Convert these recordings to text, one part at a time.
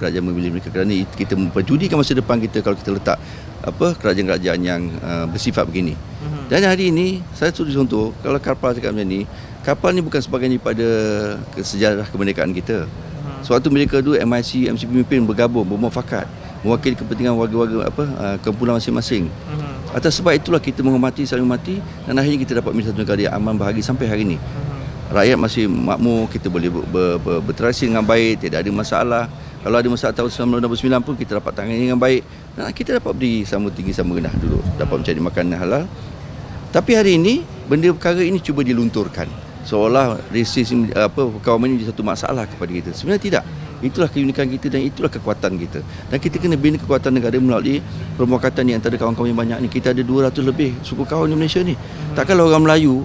kerajaan memilih mereka kerana it- kita memperjudikan masa depan kita kalau kita letak apa kerajaan-kerajaan yang uh, bersifat begini. Dan hari ini saya sudi contoh kalau kapal cakap macam ni, kapal ni bukan sebagainya pada sejarah kemerdekaan kita. Suatu mereka dulu MIC, MC pemimpin bergabung, bermuafakat mewakili kepentingan warga-warga apa uh, kumpulan masing-masing. Atas sebab itulah kita menghormati saling menghormati dan akhirnya kita dapat menjadi satu negara yang aman bahagia sampai hari ini. Rakyat masih makmur, kita boleh ber, ber, ber, berinteraksi dengan baik, tidak ada masalah. Kalau ada masalah tahun 1969 pun kita dapat tangani dengan baik. Dan kita dapat berdiri sama tinggi sama rendah dulu, dapat mencari makanan halal. Tapi hari ini benda perkara ini cuba dilunturkan. Seolah rasisme apa kawaman ini satu masalah kepada kita. Sebenarnya tidak. Itulah keunikan kita dan itulah kekuatan kita. Dan kita kena bina kekuatan negara melalui permuakatan di antara kawan-kawan yang banyak ni. Kita ada 200 lebih suku kawan di Malaysia ni. Takkanlah orang Melayu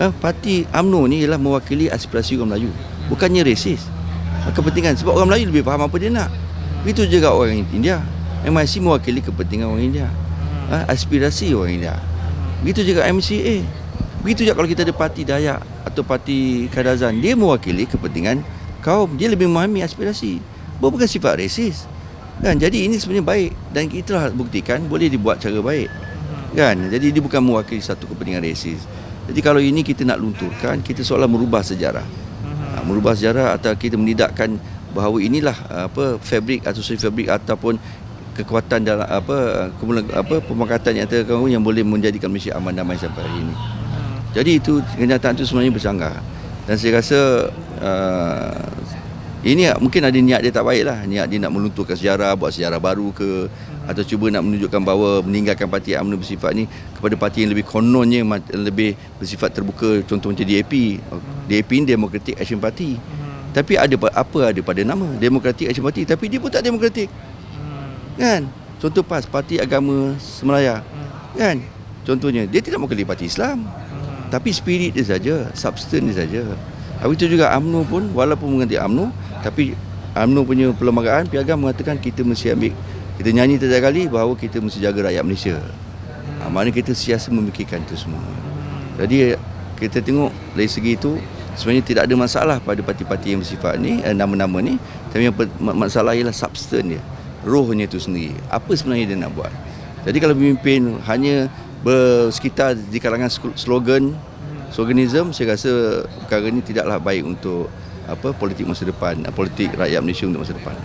eh, parti AMNO ni ialah mewakili aspirasi orang Melayu. Bukannya resis. Kepentingan sebab orang Melayu lebih faham apa dia nak. Itu juga orang India. MIC mewakili kepentingan orang India. Ha, aspirasi orang India. Begitu juga MCA. Begitu juga kalau kita ada parti Dayak atau parti Kadazan, dia mewakili kepentingan kaum. Dia lebih memahami aspirasi. Bukan sifat resis. Kan? Jadi ini sebenarnya baik dan kita buktikan boleh dibuat cara baik. Kan? Jadi dia bukan mewakili satu kepentingan resis. Jadi kalau ini kita nak lunturkan, kita seolah merubah sejarah. Merubah sejarah atau kita menidakkan bahawa inilah uh, apa fabrik atau suri fabrik ataupun kekuatan dalam apa kumpulan apa pemakatan yang kaum yang boleh menjadikan Malaysia aman damai sampai hari ini. Jadi itu kenyataan itu sebenarnya bersanggah. Dan saya rasa uh, ini mungkin ada niat dia tak baik lah. Niat dia nak melunturkan sejarah, buat sejarah baru ke atau cuba nak menunjukkan bahawa meninggalkan parti UMNO bersifat ni kepada parti yang lebih kononnya lebih bersifat terbuka contoh macam DAP. DAP ni Democratic Action Party. Tapi ada pa- apa ada pada nama Democratic Action Party tapi dia pun tak demokratik. Kan? Contoh PAS Parti Agama Semelaya. Kan? Contohnya dia tidak mewakili parti Islam. Tapi spirit dia saja, substance dia saja. Habis itu juga UMNO pun walaupun mengganti UMNO tapi UMNO punya perlembagaan piagam mengatakan kita mesti ambil kita nyanyi tiada kali bahawa kita mesti jaga rakyat Malaysia. Ha, maknanya kita siasa memikirkan itu semua. Jadi kita tengok dari segi itu sebenarnya tidak ada masalah pada parti-parti yang bersifat ni eh, nama-nama ni tapi yang masalah ialah substance dia rohnya itu sendiri apa sebenarnya dia nak buat jadi kalau pemimpin hanya bersekitar di kalangan slogan sloganism saya rasa perkara ini tidaklah baik untuk apa politik masa depan politik rakyat Malaysia untuk masa depan